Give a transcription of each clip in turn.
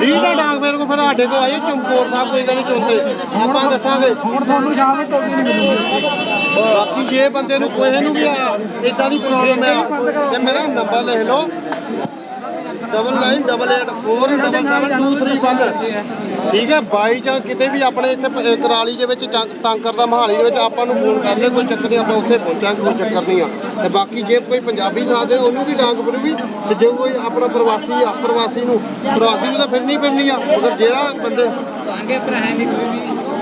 ਦਾ ਡਾਂਗ ਫੇਰ ਕੋ ਫਿਰ ਸਾਡੇ ਕੋ ਆਏ ਚਮਕੌਰ ਸਾਹਿਬ ਕੋਈ ਗੱਲ ਨਹੀਂ ਚੌਥੇ ਆਪਾਂ ਦੱਸਾਂਗੇ। ਹੁਣ ਤੁਹਾਨੂੰ ਸ਼ਾਮ ਨੂੰ ਤੋੜੀ ਨਹੀਂ ਮਿਲੂਗੀ। ਬਾਕੀ ਜੇ ਬੰਦੇ ਨੂੰ ਕੋਈ ਨੂੰ ਵੀ ਆ ਇਦਾਂ ਦੀ ਪ੍ਰੋਬਲਮ ਹੈ ਤੇ ਮੇਰਾ ਨੰਬਰ ਲਿਖ ਲਓ। ਡਬਲ 9 ਡਬਲ 8 4 ਡਬਲ 7 2 3 1 ਠੀਕ ਹੈ ਬਾਈ ਚਾਂਸ ਕਿਤੇ ਵੀ ਆਪਣੇ ਇੱਥੇ ਕਰਾਲੀ ਦੇ ਵਿੱਚ ਤੰਗ ਕਰਦਾ ਮਹਾਲੀ ਦੇ ਵਿੱਚ ਆਪਾਂ ਨੂੰ ਫੋਨ ਕਰ ਲਿਓ ਕੋਈ ਚੱਕਰ ਨਹੀਂ, ਆਪਾਂ ਉੱਥੇ ਪਹੁੰਚਾਂਗੇ, ਕੋਈ ਚੱਕਰ ਨਹੀਂ ਆ। ਤੇ ਬਾਕੀ ਜੇ ਕੋਈ ਪੰਜਾਬੀ ਸਾਥ ਦੇ, ਉਹਨੂੰ ਵੀ ਡਾਂਗ ਫਿਰੂਗੀ ਤੇ ਜੇ ਕੋਈ ਆਪਣਾ ਪ੍ਰਵਾਸੀ ਆ ਪ੍ਰਵਾਸੀ ਨੂੰ ਪ੍ਰਵਾਸੀ ਨੂੰ ਤਾਂ ਫਿਰਨੀ ਫਿਰਨੀ ਆ। ਮਗਰ ਜਿਹੜਾ ਬੰਦੇ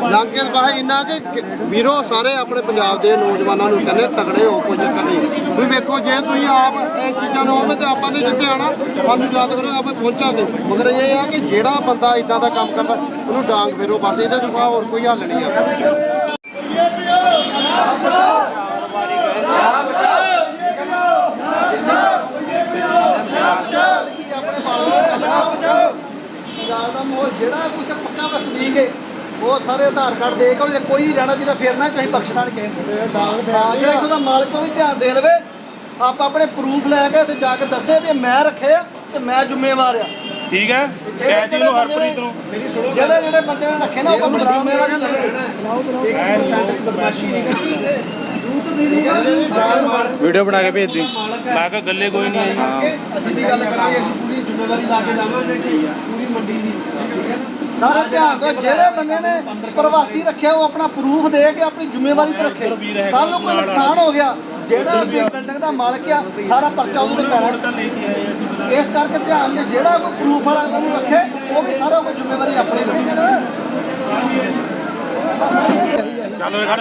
ਲਾਂਗੇ ਬਾਹਰ ਇੰਨਾ ਕਿ ਵੀਰੋ ਸਾਰੇ ਆਪਣੇ ਪੰਜਾਬ ਦੇ ਨੌਜਵਾਨਾਂ ਨੂੰ ਕਹਿੰਦੇ ਤਗੜੇ ਹੋ ਕੋਈ ਚੱਕਰ ਨਹੀਂ। ਤੁਸੀਂ ਵੇਖੋ, ਜੇ ਤੁਸੀਂ ਆਪ ਇਹ ਚੀਜ਼ਾਂ ਨੂੰ ਹੋਵੇ ਤੇ ਆਪਾਂ ਦੇ ਜਿੱਥੇ ਆਣਾ ਸਾਨੂੰ ਯਾਦ ਕਰੋ, ਆਪਾਂ ਪਹੁੰਚਾਂਗੇ ਮਗਰ ਇਹ ਆ ਕਿ ਜਿਹੜਾ ਬੰਦਾ ਇਦਾਂ ਦਾ ਕੰਮ ਕਰਦਾ, ਉਹਨੂੰ ਡਾਂਗ ਫੇਰੋ, ਬਸ ਇਹਦੇ ਤੋਂ ਬਾਅਦ ਹੋਰ ਕੋਈ ਹੱਲ ਨਹੀਂ ਆ ਦਾ ਮੋਹ ਜਿਹੜਾ ਕੁਝ ਪੱਕਾ ਵਸਨੀਕ ਉਹ ਸਾਰੇ ਆਧਾਰ ਕਾਰਡ ਦੇ ਕੇ ਉਹਦੇ ਕੋਈ ਨਹੀਂ ਰਹਿਣਾ ਜਿਹਦਾ ਫੇਰਨਾ ਚਾਹੀ ਬਖਸ਼ਣਾ ਨਹੀਂ ਕਿਸੇ ਨੂੰ ਹਾਂ। ਜਿਹੜਾ ਇੱਥੋਂ ਦਾ ਮਾਲਕ ਤੋਂ ਵੀ ਧਿਆਨ ਦੇ ਲਵੇ ਆਪ ਆਪਣੇ ਪ੍ਰੂਫ ਲੈ ਕੇ ਤੇ ਜਾ ਕੇ ਦੱਸੇ ਵੀ ਮੈਂ ਰੱਖੇ ਆ ਤੇ ਮੈਂ ਜ਼ਿੰਮੇਵਾਰ ਆ। ਠੀਕ ਹੈ? ਕਹਿ ਜੀ ਨੂੰ ਹਰਪ੍ਰੀਤ ਨੂੰ ਜਿਹੜੇ ਜਿਹੜੇ ਬੰਦੇ ਨੇ ਰੱਖੇ ਨਾ ਉਹ ਆਪਣੀ ਜ਼ਿੰਮੇਵਾਰੀ ਲਵੇ 1% ਦੀ ਬਦਮਾਸ਼ੀ ਨਹੀਂ ਕਰਨੀ। ਵੀਡੀਓ ਬਣਾ ਕੇ ਭੇਜ ਦੀ। ਮੈਂ ਕਿਹਾ ਗੱਲੇ ਕੋਈ ਨਹੀਂ ਆਈ। ਅਸੀਂ ਵੀ ਗੱਲ ਕਰਾਂਗੇ ਅਸੀਂ ਪੂਰੀ ਜ਼ਿੰਮੇਵਾਰੀ ਲਾ ਕੇ ਜਾਵਾਂਗੇ ਪੂਰੀ ਮੰਡੀ ਦੀ। ਸਾਰੇ ਧਿਆਨ ਦਿਓ ਜਿਹੜੇ ਬੰਦੇ ਨੇ ਪ੍ਰਵਾਸੀ ਰੱਖਿਆ ਉਹ ਆਪਣਾ ਪ੍ਰੂਫ ਦੇ ਕੇ ਆਪਣੀ ਜ਼ਿੰਮੇਵਾਰੀ ਤੇ ਰੱਖੇ। ਕੱਲ ਨੂੰ ਕੋਈ ਨੁਕਸਾਨ ਹੋ ਗਿਆ ਜਿਹੜਾ ਵੀ ਬਿਲਡਿੰਗ ਦਾ ਮਾਲਕ ਆ ਸਾਰਾ ਪਰਚਾ ਉਹਦੇ ਤੇ ਪੈਣਾ ਇਸ ਕਰਕੇ ਧਿਆਨ ਦੇ ਜਿਹੜਾ ਕੋਈ ਪ੍ਰੂਫ ਵਾਲਾ ਉਹਨੂੰ ਰੱਖੇ ਉਹ ਵੀ ਸਾਰਾ ਕੋਈ ਜ਼ਿੰਮੇਵਾਰੀ ਆਪਣੀ ਲਵੇ ਚੱਲ ਖੜ।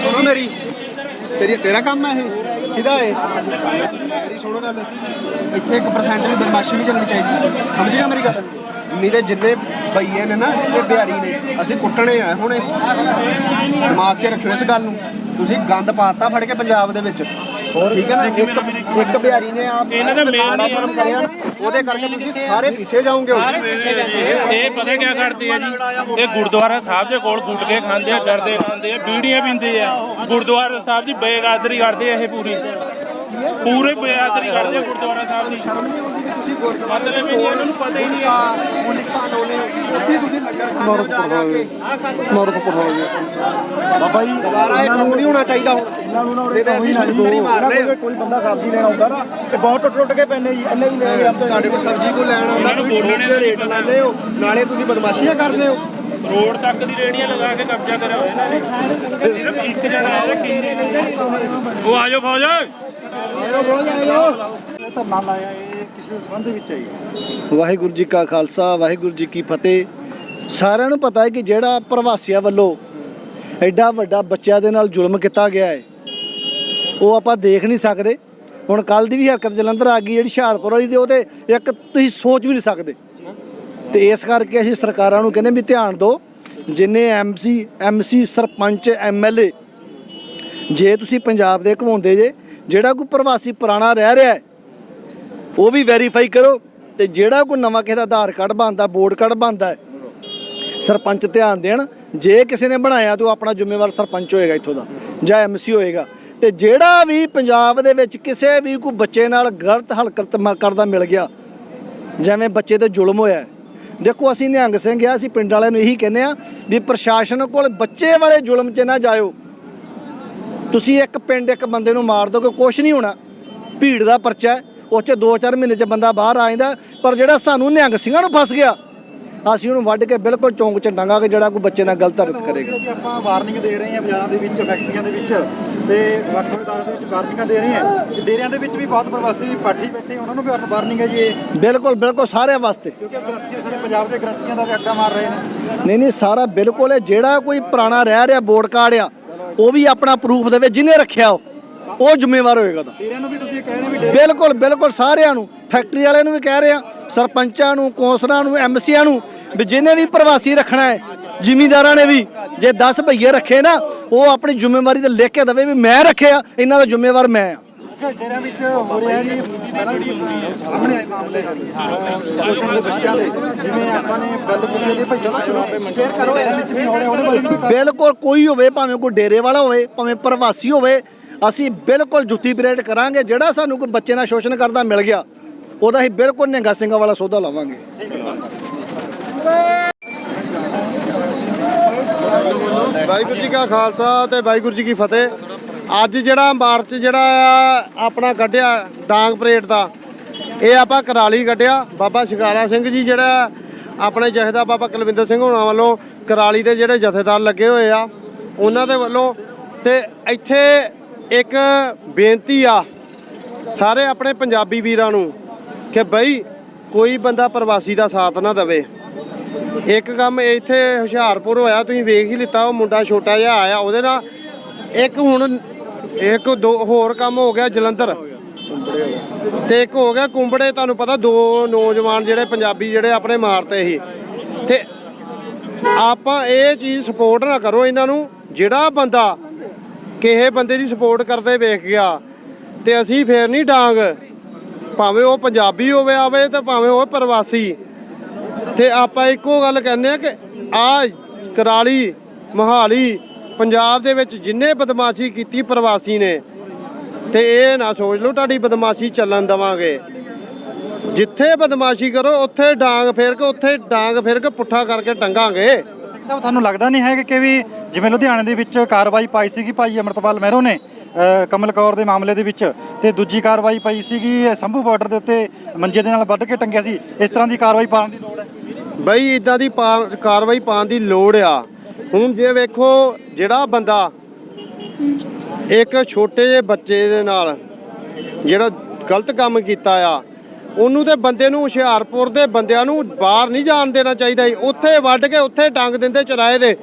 ਸੁਣੋ ਮੇਰੀ ਤੇਰੀ ਤੇਰਾ ਕੰਮ ਹੈ ਇਹ। ਕਿਹਦਾ ਹੈ ਮੇਰੀ ਸੁਣੋ ਗੱਲ। ਇੱਥੇ 1% ਵੀ ਬਦਮਾਸ਼ੀ ਨਹੀਂ ਚੱਲਣੀ ਚਾਹੀਦੀ। ਸਮਝ ਗਿਆ ਮੇਰੀ ਗੱਲ? ਮੇਰੇ ਜਿੰਨੇ ਬਈਏ ਨੇ ਨਾ, ਇਹ ਬਿਹਾਰੀ ਨੇ, ਅਸੀਂ ਕੁੱਟਣੇ ਆ ਹੁਣੇ। ਦਿਮਾਗ 'ਚ ਰੱਖਿਓ ਇਸ ਗੱਲ ਨੂੰ। ਤੁਸੀਂ ਗੰਦ ਪਾਤਾ ਫੜ ਕੇ ਪੰਜਾਬ ਦੇ ਵਿੱਚ। ਠੀਕ ਹੈ ਨਾ? ਇੱਕ ਇੱਕ ਬਿਹਾਰੀ ਨੇ ਆਪ ਇਹਨਾਂ ਦਾ ਹੀ ਕੰਮ ਕਰਿਆ। ਉਹਦੇ ਕਰਕੇ ਤੁਸੀਂ ਸਾਰੇ ਪਿੱਛੇ ਜਾਓਗੇ ਇਹ ਪਤਾ ਕੀ ਕਰਦੇ ਆ ਜੀ? ਇਹ ਗੁਰਦੁਆਰਾ ਸਾਹਿਬ ਦੇ ਕੋਲ ਗੁੱਟ ਕੇ ਖਾਂਦੇ ਆ ਕਰਦੇ ਖਾਂਦੇ ਆ ਬੀੜੀਆਂ ਪੀਂਦੇ ਆ। ਗੁਰਦੁਆਰਾ ਸਾਹਿਬ ਦੀ ਬੇਗਾਦਰੀ ਕਰਦੇ ਆ ਇਹ ਪੂਰੀ। ਪੂਰੇ ਬੇਗਾਦਰੀ ਕਰਦੇ ਗੁਰਦੁਆਰਾ ਸਾਹਿਬ ਦੀ। ਸ਼ਰਮ ਨਹੀਂ ਆਉਂਦੀ ਵੀ ਤੁਸੀਂ ਗੁਰਦੁਆਰਾ ਮਤਲਬ ਇਹ ਇਹਨਾਂ ਨੂੰ ਪਤਾ ਹੀ ਨਹੀਂ ਆ। ਪੁਲਿਸ ਪਾਲੋਨੇ ਉੱਥੇ ਤੁਸੀਂ ਲੰਗਰ ਹੋ ਜਾ ਜਾ ਕੇ ਬਾਬਾ ਜੀ ਦੁਬਾਰਾ ਇਹ ਕੰਮ ਨਹੀਂ ਹੋਣਾ ਚਾਹੀਦਾ ਹੁਣ। ਇਹਨਾਂ ਨੂੰ ਨਾ ਤੇ ਅਸੀਂ ਛੁੱਟੀ ਮਾਰ ਰਹੇ ਹਾਂ ਕੋਈ ਬੰਦਾ ਸਬਜ਼ੀ ਲੈਣ ਆਉਂਦਾ ਨਾ ਤੇ ਬਹੁਤ ਟੁੱਟ ਟੁੱਟ ਕੇ ਪੈਨੇ ਜੀ ਇੰਨੇ ਹੀ ਲੈ ਕੇ ਆਪੇ ਤੁਹਾਡੇ ਕੋਲ ਸਬਜ਼ੀ ਕੋ ਲੈਣ ਆਉਂਦਾ ਤੁਸੀਂ ਬੋਲਣੇ ਬੋਲਣੇ ਰੇਟ ਲਾਉਂਦੇ ਹੋ। ਨਾਲੇ ਤੁਸੀਂ ਬਦਮਾਸ਼ੀਆਂ ਕਰਦੇ ਹੋ। ਰੋਡ ਤੱਕ ਦੀ ਰੇੜੀਆਂ ਲਗਾ ਕੇ ਕਬਜ਼ਾ ਕਰਿਆ ਹੋਇਆ ਇਹਨਾਂ ਨੇ। ਸਿਰਫ ਇੱਕ ਜਗ੍ਹਾ ਹੈ ਕਿੰਨੇ ਉਹ ਆਜੋ ਫੌਜ। ਇਹ ਧਰਨਾ ਲਾਇਆ ਇਹ ਕਿਸੇ ਸੰਬੰਧ ਵਿੱਚ ਹੈ ਵਾਹਿਗੁਰੂ ਜੀ ਕਾ ਖਾਲਸਾ ਵਾਹਿਗੁਰੂ ਜੀ ਕੀ ਫਤਿਹ। ਸਾਰਿਆਂ ਨੂੰ ਪਤਾ ਹੈ ਕਿ ਜਿਹੜਾ ਪ੍ਰਵਾਸੀਆਂ ਵੱਲੋਂ ਐਡਾ ਵੱਡਾ ਬੱਚਿਆਂ ਦੇ ਨਾਲ ਜ਼ੁਲਮ ਕੀਤਾ ਗਿਆ ਹੈ ਉਹ ਆਪਾਂ ਦੇਖ ਨਹੀਂ ਸਕਦੇ। ਹੁਣ ਕੱਲ ਦੀ ਵੀ ਹਰਕਤ ਜਲੰਧਰ ਆ ਗਈ ਜਿਹੜੀ ਹੁਸ਼ਿਆਰਪੁਰ ਵਾਲੀ ਤੇ ਉਹ ਤੇ ਇੱਕ ਤੁਸੀਂ ਸੋਚ ਵੀ ਨਹੀਂ ਸਕਦੇ। ਤੇ ਇਸ ਕਰਕੇ ਅਸੀਂ ਸਰਕਾਰਾਂ ਨੂੰ ਕਹਿੰਦੇ ਵੀ ਧਿਆਨ ਦਿਓ, ਜਿੰਨੇ ਐਮਸੀ ਐਮਸੀ ਸਰਪੰਚ ਐਮਐਲਏ ਜੇ ਤੁਸੀਂ ਪੰਜਾਬ ਦੇ ਘਵਾਉਂਦੇ ਜੇ, ਜਿਹੜਾ ਕੋਈ ਪ੍ਰਵਾਸੀ ਪੁਰਾਣਾ ਰਹਿ ਰਿਹਾ ਉਹ ਵੀ ਵੈਰੀਫਾਈ ਕਰੋ ਤੇ ਜਿਹੜਾ ਕੋਈ ਨਵਾਂ ਕਿਸੇ ਦਾ ਆਧਾਰ ਕਾਰਡ ਬਣਦਾ ਵੋਟ ਕਾਰਡ ਬਣਦਾ ਸਰਪੰਚ ਧਿਆਨ ਦੇਣ। ਜੇ ਕਿਸੇ ਨੇ ਬਣਾਇਆ ਤਾਂ ਉਹ ਆਪਣਾ ਜ਼ਿੰਮੇਵਾਰ ਸਰਪੰਚ ਹੋਏਗਾ ਇੱਥੋਂ ਦਾ, ਜਾਂ ਐਮਸੀ ਹੋਏਗਾ। ਤੇ ਜਿਹੜਾ ਵੀ ਪੰਜਾਬ ਦੇ ਵਿੱਚ ਕਿਸੇ ਵੀ ਕੋਈ ਬੱਚੇ ਨਾਲ ਗਲਤ ਹਲਕਤ ਮ- ਕਰਦਾ ਮਿਲ ਗਿਆ, ਜਿਵੇਂ ਬੱਚੇ ਤੇ ਜ਼ੁਲਮ ਹੋਇਆ ਦੇਖੋ, ਅਸੀਂ ਨਿਹੰਗ ਸਿੰਘ ਆ, ਅਸੀਂ ਪਿੰਡ ਵਾਲਿਆਂ ਨੂੰ ਇਹੀ ਕਹਿੰਦੇ ਆ ਵੀ ਪ੍ਰਸ਼ਾਸਨ ਕੋਲ ਬੱਚੇ ਵਾਲੇ ਜ਼ੁਲਮ 'ਚ ਨਾ ਜਾਇਓ। ਤੁਸੀਂ ਇੱਕ ਪਿੰਡ ਇੱਕ ਬੰਦੇ ਨੂੰ ਮਾਰ ਦੋਗੇ ਕੁਝ ਨਹੀਂ ਹੋਣਾ। ਭੀੜ ਦਾ ਪਰਚਾ ਉਹ 'ਚ 2-4 ਮਹੀਨੇ 'ਚ ਬੰਦਾ ਬਾਹਰ ਆ ਜਾਂਦਾ, ਪਰ ਜਿਹੜਾ ਸਾਨੂੰ ਨਿਹੰਗ ਸਿੰਘਾਂ ਨੂੰ ਫਸ ਗਿਆ, ਅਸੀਂ ਉਹਨੂੰ ਵੱਢ ਕੇ ਬਿਲਕੁਲ ਚੌਂਕ 'ਚ ਕਿ ਜਿਹੜਾ ਕੋਈ ਬੱਚੇ ਨਾਲ ਗਲਤ ਹਰਕਤ ਕਰੇਗਾ। ਜੀ ਆਪਾਂ ਵਾਰਨਿੰਗ ਦੇ ਰਹੇ ਹਾਂ ਬਾਜ਼ਾਰਾਂ ਦੇ ਵਿੱਚ, ਫੈਕਟਰੀਆਂ ਦੇ ਵਿੱਚ ਤੇ ਵੱਖ ਵੱਖ ਦੇ ਵਿੱਚ ਵਾਰਨਿੰਗਾਂ ਦੇ ਰਹੇ ਹਾਂ। ਤੇ ਡੇਰਿਆਂ ਦੇ ਵਿੱਚ ਵੀ ਬਹੁਤ ਪ੍ਰਵਾਸੀ ਪਾਠੀ ਬੈਠੇ ਉਹਨਾਂ ਨੂੰ ਵੀ ਵਾਰਨਿੰਗ ਹੈ ਜੀ ਇਹ। ਬਿਲਕੁਲ ਬਿਲਕੁਲ ਸਾਰਿਆਂ ਵਾਸਤੇ। ਕਿਉਂਕਿ ਗ੍ਰੰਥੀਆਂ ਸਾਡੇ ਪੰਜਾਬ ਦੇ ਗ੍ਰੰਥੀਆਂ ਦਾ ਵੀ ਅੱਗਾ ਮਾਰ ਰਹੇ ਨੇ। ਨਹੀਂ ਨਹੀਂ ਸਾਰਾ ਬਿਲਕੁਲ ਹੈ। ਜਿਹੜਾ ਕੋਈ ਪੁਰਾਣਾ ਰਹਿ ਰਿਹਾ ਬੋਰਡ ਕਾਰਡ ਆ ਉਹ ਵੀ ਆਪਣਾ ਪ੍ਰੂਫ ਦੇਵੇ ਜਿਹਨੇ ਰੱਖਿਆ ਉਹ ਉਹ ਜ਼ਿੰਮੇਵਾਰ ਹੋਏਗਾ ਤਾਂ। ਡੇਰਿਆਂ ਨੂੰ ਵੀ ਤੁਸੀਂ ਕਹਿ ਰਹੇ ਵੀ ਡੇਰੇ ਬਿਲਕੁਲ ਬਿਲਕੁਲ ਸਾਰਿਆਂ ਨੂੰ ਫੈਕਟਰੀ ਵਾਲਿਆਂ ਨੂੰ ਵੀ ਕਹਿ ਰਹੇ ਆ ਸਰਪੰਚਾਂ ਨੂੰ ਕੌਂਸਲਰਾਂ ਨੂੰ ਐਮਸੀਆਂ ਨੂੰ ਵੀ ਜਿਹਨੇ ਵੀ ਪ੍ਰਵਾਸੀ ਰੱਖਣਾ ਹੈ ਜ਼ਿਮੀਂਦਾਰਾਂ ਨੇ ਵੀ ਜੇ 10 ਭਈਏ ਰੱਖੇ ਨਾ ਉਹ ਆਪਣੀ ਜ਼ਿੰਮੇਵਾਰੀ ਤੇ ਲਿਖ ਕੇ ਦਵੇ ਵੀ ਮੈਂ ਰੱਖਿਆ ਇਹਨਾਂ ਦਾ ਜ਼ਿੰਮੇਵਾਰ ਮੈਂ ਆ। ਡੇਰਿਆਂ ਵਿੱਚ ਹੋ ਰਿਹਾ ਜੀ ਪਹਿਲਾਂ ਵੀ ਅਹ, ਸਾਹਮਣੇ ਆਏ ਮਾਮਲੇ ਅਹ, ਸ਼ੋਸ਼ਣ ਦੇ ਬੱਚਿਆਂ ਦੇ ਜਿਵੇਂ ਆਪਾਂ ਨੇ ਗੱਲ ਕੀਤੀ ਦੇ ਭਈਆ ਦਾ ਸ਼ੇਅਰ ਕਰੋ ਡੇਰਿਆਂ ਵਿੱਚ ਵੀ ਹੋ ਰਿਹਾ ਉਹਦੇ ਬਾਰੇ ਵੀ ਕੋਈ ਬਿਲਕੁਲ ਕੋਈ ਹੋਵੇ ਭਾਵੇਂ ਕੋਈ ਡੇਰੇ ਵਾਲਾ ਹੋਵੇ ਭਾਵੇਂ ਪ੍ਰਵਾਸੀ ਹੋਵੇ ਅਸੀਂ ਬਿਲਕੁਲ ਜੁੱਤੀ ਪਰੇਡ ਕਰਾਂਗੇ ਜਿਹੜਾ ਸਾਨੂੰ ਕੋਈ ਬੱਚੇ ਨਾਲ ਸ਼ੋਸ਼ਣ ਕਰਦਾ ਮਿਲ ਗਿਆ ਉਹਦਾ ਅਸੀਂ ਬਿਲਕੁਲ ਨਿਹੰਗਾ ਸਿੰਘਾਂ ਵਾਲਾ ਸੌਦਾ ਲਾਵਾਂਗੇ। ਵਾਹਿਗੁਰੂ ਜੀ ਕਾ ਖਾਲਸਾ ਤੇ ਵਾਹਿਗੁਰੂ ਜੀ ਕੀ ਫਤਿਹ। ਅੱਜ ਜਿਹੜਾ ਮਾਰਚ ਜਿਹੜਾ ਆ ਆਪਣਾ ਕੱਢਿਆ ਡਾਂਗ ਪਰੇਡ ਦਾ, ਇਹ ਆਪਾਂ ਕਰਾਲੀ ਕੱਢਿਆ। ਬਾਬਾ ਸ਼ਿਕਾਰਾ ਸਿੰਘ ਜੀ ਜਿਹੜਾ ਆਪਣੇ ਜਥੇਦਾਰ ਬਾਬਾ ਕੁਲਵਿੰਦਰ ਸਿੰਘ ਹੋਣਾ ਵੱਲੋਂ ਕਰਾਲੀ ਦੇ ਜਿਹੜੇ ਜਥੇਦਾਰ ਲੱਗੇ ਹੋਏ ਆ, ਉਹਨਾਂ ਦੇ ਵੱਲੋਂ ਤੇ ਇੱਥੇ ਇੱਕ ਬੇਨਤੀ ਆ, ਸਾਰੇ ਆਪਣੇ ਪੰਜਾਬੀ ਵੀਰਾਂ ਨੂੰ ਕਿ ਬਈ ਕੋਈ ਬੰਦਾ ਪ੍ਰਵਾਸੀ ਦਾ ਸਾਥ ਨਾ ਦੇਵੇ। ਇੱਕ ਕੰਮ ਇੱਥੇ ਹੁਸ਼ਿਆਰਪੁਰ ਹੋਇਆ, ਤੁਸੀਂ ਵੇਖ ਹੀ ਲਿੱਤਾ, ਉਹ ਮੁੰਡਾ ਛੋਟਾ ਜਿਹਾ ਆਇਆ, ਉਹਦੇ ਨਾਲ ਇੱਕ ਹੁਣ ਇੱਕ ਦੋ ਹੋਰ ਕੰਮ ਹੋ ਗਿਆ ਜਲੰਧਰ। ਤੇ ਇੱਕ ਹੋ ਗਿਆ ਕੁੰਬੜੇ, ਤੁਹਾਨੂੰ ਪਤਾ ਦੋ ਨੌਜਵਾਨ ਜਿਹੜੇ ਪੰਜਾਬੀ ਜਿਹੜੇ ਆਪਣੇ ਮਾਰਤੇ ਸੀ। ਤੇ ਆਪਾਂ ਇਹ ਚੀਜ਼ ਸਪੋਰਟ ਨਾ ਕਰੋ ਇਹਨਾਂ ਨੂੰ, ਜਿਹੜਾ ਬੰਦਾ ਕਿਸੇ ਬੰਦੇ ਦੀ ਸਪੋਰਟ ਕਰਦੇ ਵੇਖ ਗਿਆ, ਤੇ ਅਸੀਂ ਫੇਰ ਨਹੀਂ ਡਾਂਗ। ਭਾਵੇਂ ਉਹ ਪੰਜਾਬੀ ਹੋਵੇ ਆਵੇ ਤੇ ਭਾਵੇਂ ਉਹ ਪ੍ਰਵਾਸੀ। ਤੇ ਆਪਾਂ ਇੱਕੋ ਗੱਲ ਕਹਿੰਦੇ ਆ ਕਿ ਆ ਕਰਾਲੀ, ਮੋਹਾਲੀ, ਪੰਜਾਬ ਦੇ ਵਿੱਚ ਜਿੰਨੇ ਬਦਮਾਸ਼ੀ ਕੀਤੀ ਪ੍ਰਵਾਸੀ ਨੇ, ਤੇ ਇਹ ਨਾ ਸੋਚ ਲਓ ਤੁਹਾਡੀ ਬਦਮਾਸ਼ੀ ਚੱਲਣ ਦਵਾਂਗੇ। ਜਿੱਥੇ ਬਦਮਾਸ਼ੀ ਕਰੋ, ਉੱਥੇ ਡਾਂਗ ਫੇਰ ਕੇ, ਉੱਥੇ ਡਾਂਗ ਫੇਰ ਕੇ ਪੁੱਠਾ ਕਰਕੇ ਟੰਗਾਂਗੇ। ਸਾਹਿਬ, ਤੁਹਾਨੂੰ ਲੱਗਦਾ ਨਹੀਂ ਹੈ ਕਿ ਵੀ ਜਿਵੇਂ ਲੁਧਿਆਣੇ ਦੇ ਵਿੱਚ ਕਾਰਵਾਈ ਪਾਈ ਸੀਗੀ ਭਾਈ ਅਮਰਤਪਾਲ ਮਹਿਰੋ ਨੇ ਕਮਲ ਕੌਰ ਦੇ ਮਾਮਲੇ ਦੇ ਵਿੱਚ, ਤੇ ਦੂਜੀ ਕਾਰਵਾਈ ਪਾਈ ਸੀਗੀ ਸੰਭੂ ਬਾਰਡਰ ਦੇ ਉੱਤੇ ਮੰਜੇ ਦੇ ਨਾਲ ਵੱਢ ਕੇ ਟੰਗਿਆ ਸੀ, ਇਸ ਤਰ੍ਹਾਂ ਦੀ ਕਾਰਵਾਈ ਪਾਉਣ ਦੀ ਲੋੜ ਬਈ ਇਦਾਂ ਦੀ ਪਾ- ਕਾਰਵਾਈ ਪਾਉਣ ਦੀ ਲੋੜ ਆ। ਹੁਣ ਜੇ ਵੇਖੋ ਜਿਹੜਾ ਬੰਦਾ ਇੱਕ ਛੋਟੇ ਜਿਹੇ ਬੱਚੇ ਦੇ ਨਾਲ ਜਿਹੜਾ ਗਲਤ ਕੰਮ ਕੀਤਾ ਆ, ਉਹਨੂੰ ਤੇ ਬੰਦੇ ਨੂੰ ਹੁਸ਼ਿਆਰਪੁਰ ਦੇ ਬੰਦਿਆਂ ਨੂੰ ਬਾਹਰ ਨਹੀਂ ਜਾਣ ਦੇਣਾ ਚਾਹੀਦਾ ਸੀ ਉੱਥੇ ਵੱਢ ਕੇ ਉੱਥੇ ਟੰਗ ਦਿੰਦੇ, ਚਰਾਏ ਦੇ।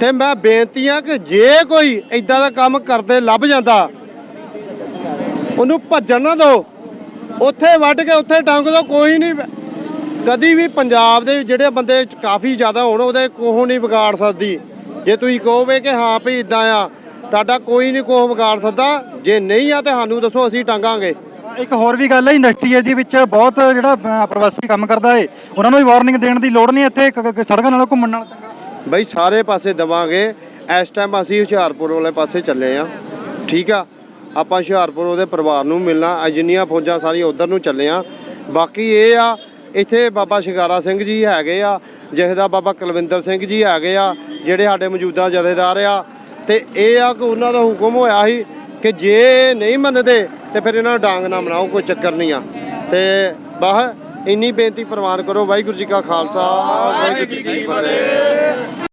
ਤੇ ਮੈਂ ਬੇਨਤੀ ਆ ਕਿ ਜੇ ਕੋਈ ਇਦਾਂ ਦਾ ਕੰਮ ਕਰਦੇ ਲੱਭ ਜਾਂਦਾ, ਉਹਨੂੰ ਭੱਜਣ ਨਾ ਦਿਓ। ਉੱਥੇ ਵੱਢ ਕੇ ਉੱਥੇ ਟੰਗ ਦਿਓ, ਕੋਈ ਨਹੀਂ ਕਦੀ ਵੀ ਪੰਜਾਬ ਦੇ ਜਿਹੜੇ ਬੰਦੇ ਕਾਫੀ ਜ਼ਿਆਦਾ ਹੋਣ ਉਹਦੇ ਕੋਹ ਨਹੀਂ ਵਿਗਾੜ ਸਕਦੀ। ਜੇ ਤੁਸੀਂ ਕਹੋਗੇ ਕਿ ਹਾਂ ਭਈ ਇਦਾਂ ਆ ਤੁਹਾਡਾ ਕੋਈ ਨਹੀਂ ਕੋਹ ਵਿਗਾੜ ਸਕਦਾ। ਜੇ ਨਹੀਂ ਆ ਤੇ ਸਾਨੂੰ ਦੱਸੋ ਅਸੀਂ ਟੰਗਾਂਗੇ। ਇੱਕ ਹੋਰ ਵੀ ਗੱਲ ਹੈ ਇੰਡਸਟਰੀ ਦੇ ਵਿੱਚ ਬਹੁਤ ਜਿਹੜਾ ਪ੍ਰਵਾਸੀ ਕੰਮ ਕਰਦਾ ਏ। ਉਹਨਾਂ ਨੂੰ ਵੀ ਵਾਰਨਿੰਗ ਦੇਣ ਦੀ ਲੋੜ ਨਹੀਂ ਇੱਥੇ ਸੜਕਾਂ ਨਾਲ ਘੁੰਮਣ ਨਾਲ ਚੰਗਾ। ਬਈ ਸਾਰੇ ਪਾਸੇ ਦਵਾਂਗੇ। ਇਸ ਟਾਈਮ ਅਸੀਂ ਹੁਸ਼ਿਆਰਪੁਰ ਵਾਲੇ ਪਾਸੇ ਚੱਲੇ ਆ। ਠੀਕ ਆ? ਆਪਾਂ ਹੁਸ਼ਿਆਰਪੁਰ ਉਹਦੇ ਪਰਿਵਾਰ ਨੂੰ ਮਿਲਣਾ। ਅੱਜ ਜਿੰਨੀਆਂ ਫੌਜਾਂ ਸਾਰੀਆਂ ਉਧਰ ਨੂੰ ਚੱਲੇ ਆ। ਬਾਕੀ ਇਹ ਆ ਇੱਥੇ ਬਾਬਾ ਸ਼ਿਕਾਰਾ ਸਿੰਘ ਜੀ ਹੈਗੇ ਆ ਜਥੇਦਾਰ ਬਾਬਾ ਕੁਲਵਿੰਦਰ ਸਿੰਘ ਜੀ ਹੈਗੇ ਆ, ਜਿਹੜੇ ਸਾਡੇ ਮੌਜੂਦਾ ਜਥੇਦਾਰ ਆ। ਤੇ ਇਹ ਆ ਕਿ ਉਹਨਾਂ ਦਾ ਹੁਕਮ ਹੋਇਆ ਸੀ ਕਿ ਜੇ ਨਹੀਂ ਮੰਨਦੇ, ਤੇ ਫਿਰ ਇਹਨਾਂ ਨੂੰ ਡਾਂਗ ਨਾ ਬਣਾਓ ਕੋਈ ਚੱਕਰ ਨਹੀਂ ਆ। ਤੇ ਬਾਹ ਇੰਨੀ ਬੇਨਤੀ ਪ੍ਰਵਾਨ ਕਰੋ, ਵਾਹਿਗੁਰੂ ਜੀ ਕਾ ਖਾਲਸਾ, ਵਾਹਿਗੁਰੂ ਜੀ ਕੀ ਫਤਿਹ।